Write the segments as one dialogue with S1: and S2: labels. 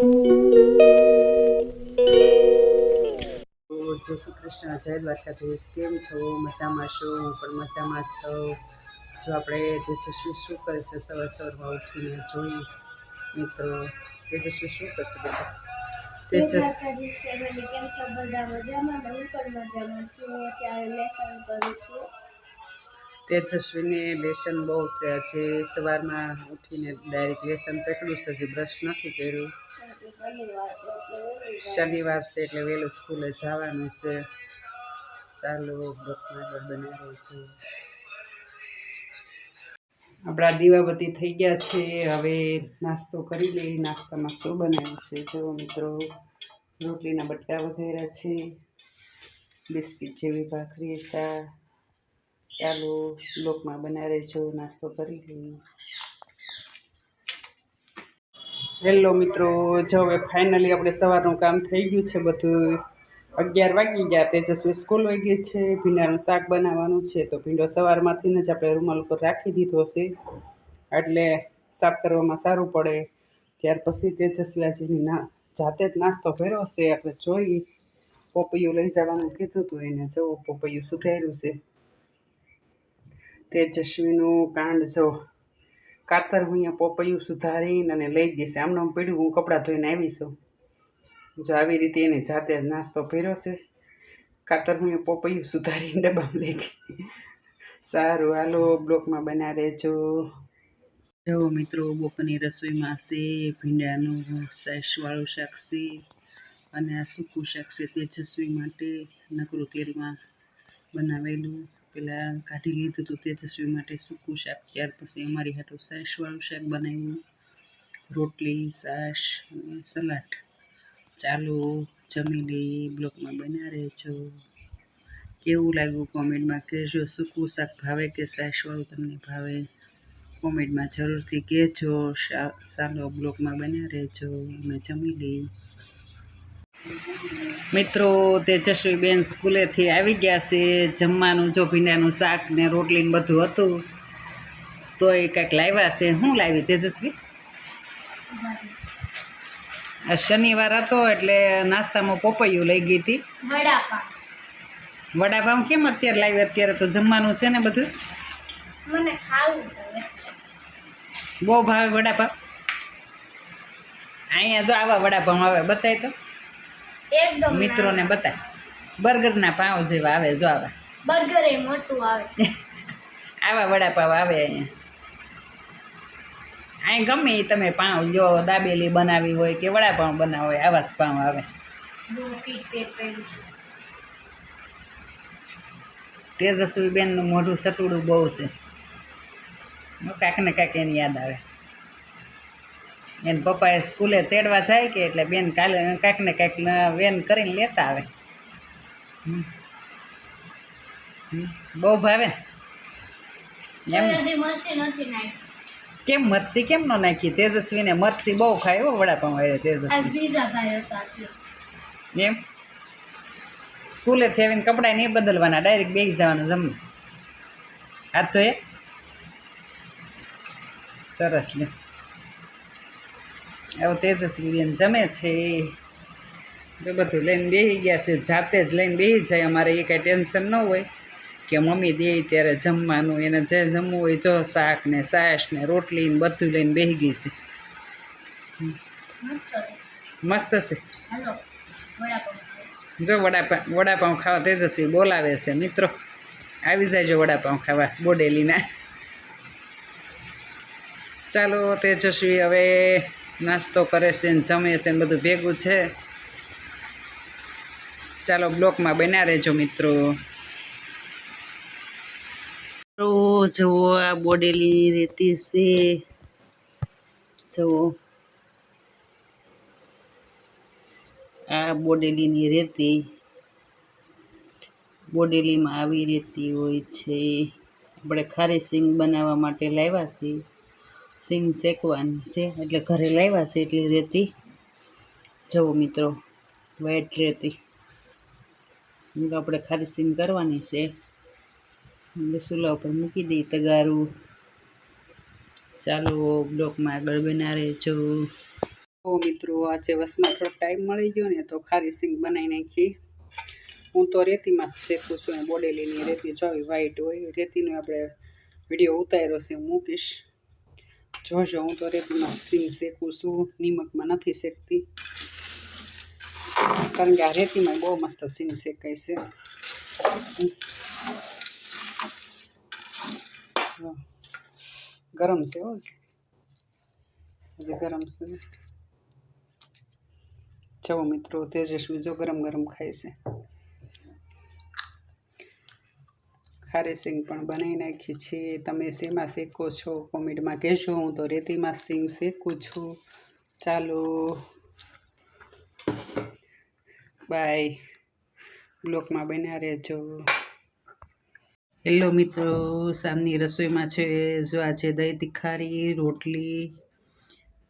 S1: જય શ્રી કૃષ્ણ જય દ્વારકાધીશ. કેમ છો? મજામાં છો? હું પણ મજામાં છું. જો આપણે તેજસ્વી શું કરશે? સવાર સવારમાં ઉઠીને જોઈ મિત્રો તેજસ્વી શું કરશે
S2: બધા?
S1: તેજસ
S2: કેમ છો બધા? મજામાં? હું પણ મજામાં છું. અત્યારે લેસન કરું છું.
S1: તેજસ્વીને લેસન બહુ છે. આજે સવારમાં ઉઠીને ડાયરેક્ટ લેસન પકડ્યું છે. હજી બ્રશ નથી કર્યું.
S2: શનિવાર છે એટલે વહેલી
S1: સ્કૂલે જવાનું છે. ચાલો બ્લોકમાં આગળ બનાવી છું. આપણા દીવાબત્તી થઈ ગયા છે. હવે નાસ્તો કરી લઈ નાસ્તામાં શું બનાવ્યું છે? જો મિત્રો, રોટલીના બટકા વઘાર્યા છે. બિસ્કિટ જેવી ભાખરી ચા ચાલો બ્લોકમાં બનાવે જો નાસ્તો કરી લઈએ. હેલો મિત્રો, જો હવે ફાઇનલી આપણે સવારનું કામ થઈ ગયું છે બધું. અગિયાર વાગી ગયા, તેજસ્વી સ્કૂલ વાગી છે, ભીંડાનું શાક બનાવવાનું છે, તો ભીંડો સવારમાંથી જ આપણે રૂમાલ ઉપર રાખી દીધો છે. એટલે સાફ કરવામાં સારું પડે. ત્યાર પછી તેજસ્વી ના જાતે જ નાસ્તો કર્યો છે, આપણે જોઈ. પોપૈયું લઈ જવાનું કીધું હતું એને જવું પોપૈયું સુધાર્યું છે. તેજસ્વીનું કાંડ જો કાતર હું અહીંયા પોપૈયું સુધારીને અને લઈ જઈશ આમને આમ પડ્યું, હું કપડાં ધોઈને આવી છું. જો આવી રીતે એને જાતે જ નાસ્તો કર્યો છે. કાતર હું અહીંયા પોપૈયું સુધારીને ડબ્બામાં લઈ ગઈ. સારું, હાલો, બ્લોકમાં બના રહેજો. જો મિત્રો, બપોરની રસોઈમાં છે, ભીંડાનું સાઈશવાળું શાક છે અને આ સૂકું શાક છે તેજસ્વી માટે નકરું તેલમાં બનાવેલું. પેલા કાઢી લીધું હતું તેજસ્વી માટે સૂકું શાક. ત્યાર પછી અમારી હાટું સાઈશવાળું શાક બનાવ્યું. રોટલી અને સલાડ. ચાલો જમી લઈએ બ્લોકમાં બના રહેજો. કેવું લાગ્યું કોમેન્ટમાં કહેજો. સૂકું શાક ભાવે કે સાઈશવાળું તમને ભાવે? કોમેન્ટમાં જરૂરથી કહેજો. ચાલો બ્લોકમાં બન્યા રહેજો. અમે જમી લઈએ. મિત્રો તેજસ્વીબેન સ્કૂલેથી આવી ગયા છે. જમવાનું જો ભીંડાનું શાક ને રોટલી ને બધું હતું. તો એ કાંઈક લાવ્યા છે. શું લાવી તેજસ્વી? શનિવાર હતો એટલે નાસ્તામાં પોપૈયું લઈ ગઈ હતી.
S2: વડાપાવ.
S1: કેમ અત્યારે લાવી અત્યારે તો જમવાનું છે ને બધું?
S2: મને ખાવું
S1: બહુ ભાવે વડાપાવ? અહીંયા જો આવા વડાપાઉં આવે બતાય તો. મિત્રોને બતાય. બર્ગરના પાઉં જેવા આવે જો આવા.
S2: બર્ગર એ મોટું આવે.
S1: આવા વડાપાવ આવે અહીંયા. અહીં ગમે એ તમે પાઉં લ્યો દાબેલી બનાવી હોય કે વડાપાઉં બનાવો હોય આવા. જ પાઉં આવે તેજસ્વી બેનનું મોઢું સટુડું બહુ છે. કાંઈક ને કાંઈક એની યાદ આવે. એને પપ્પાએ સ્કૂલે તેડવા જાય કે એટલે બેન કાલે કાંઈક ને કાંઈક વેન કરીને લેતા આવે. બહુ ભાવે. કેમ મરસી કેમ ન નાખી? તેજસ્વીને મરસી બહુ ખાય એવો વડાપાઉં આવે તેજસ્વી. એમ. સ્કૂલે થેવીને કપડાં નહીં બદલવાના ડાયરેક્ટ બેસી જવાનું જમવા. આ તો એ સરસ લે આવું તેજસ્વી બેન જમે છે. જો બધું લઈને બેસી ગયા છે જાતે જ લઈને બેસી જાય. અમારે એ કાંઈ ટેન્શન ન હોય કે મમ્મી દે ત્યારે જમવાનું એને જે જમવું હોય જો શાક ને સાસ ને રોટલી ને બધું લઈને બેસી ગઈ છે.
S2: મસ્ત છે.
S1: જો વડાપાઉં વડાપાઉં ખાવા તેજસ્વી બોલાવે છે મિત્રો. આવી જાયજો વડાપાઉં ખાવા બોડેલીના. ચાલો તેજસ્વી હવે નાસ્તો કરે છે ને જમે છે ને બધું ભેગું છે. ચાલો બ્લોકમાં બન્યા રહેજો મિત્રો. જુઓ આ બોડેલી રેતી છે. જુઓ. આ બોડેલીની રેતી. બોડેલીમાં આવી રેતી હોય છે. આપણે ખારી સિંગ બનાવવા માટે લાવ્યા છીએ. સિંગ શેકવાની છે. એટલે ઘરે લાવ્યા છે એટલી રેતી. જવો મિત્રો વ્હાઈટ રેતી. આપણે ખારી સિંગ કરવાની છે. એટલે ચૂલા ઉપર મૂકી દઈએ તગારું. ચાલો બ્લોકમાં આગળ બના રહેજો. તો મિત્રો, આજે વસમાં થોડો ટાઈમ મળી ગયો ને તો ખારી સિંગ બનાવી નાખી. હું તો રેતીમાં શેકું છું બોડેલીની રેતી જોવી વ્હાઈટ હોય. રેતીનો આપણે વીડિયો ઉતાર્યો છે, હું મૂકીશ. જોજો હું તો રેતીમાં સિંગ શેકું છું નિમકમાં નથી શેકતી. કારણ કે આ રેતીમાં બહુ મસ્ત સિંગ શેકાય છે. ગરમ છે હો. હજી ગરમ છે. જવો મિત્રો, તેજસ્વી જો ગરમ ગરમ ખાય છે. ખારી સિંગ પણ બનાવી નાખી છે. તમે શેમાં શેકો છો? કોમેન્ટમાં કહેજો. હું તો રેતીમાં સિંગ શેકું છું. ચાલો. બાય. બ્લોકમાં બન્યા રહેજો. હેલો મિત્રો. સામની રસોઈમાં છે જો આજે દહીં તીખારી, રોટલી,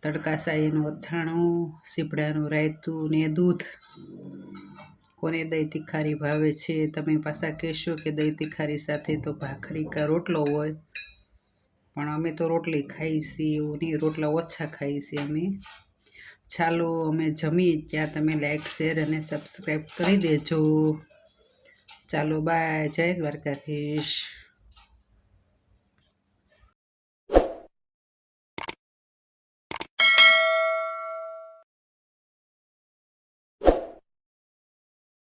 S1: તડકા સાઈનું અથાણું સીપડાનું રાયતું ને દૂધ. કોને દહીં તીખારી ભાવે છે? તમે પાછા કહેશો કે દહીં તીખારી સાથે તો ભાખરી કા રોટલો હોય. પણ અમે તો રોટલી ખાઈ છીએ એવું નહીં રોટલા ઓછા ખાઈ છીએ અમે. ચાલો, અમે જમી ત્યાં તમે લાઈક શેર અને સબસ્ક્રાઈબ કરી દેજો. ચાલો બાય જય દ્વારકાધીશ.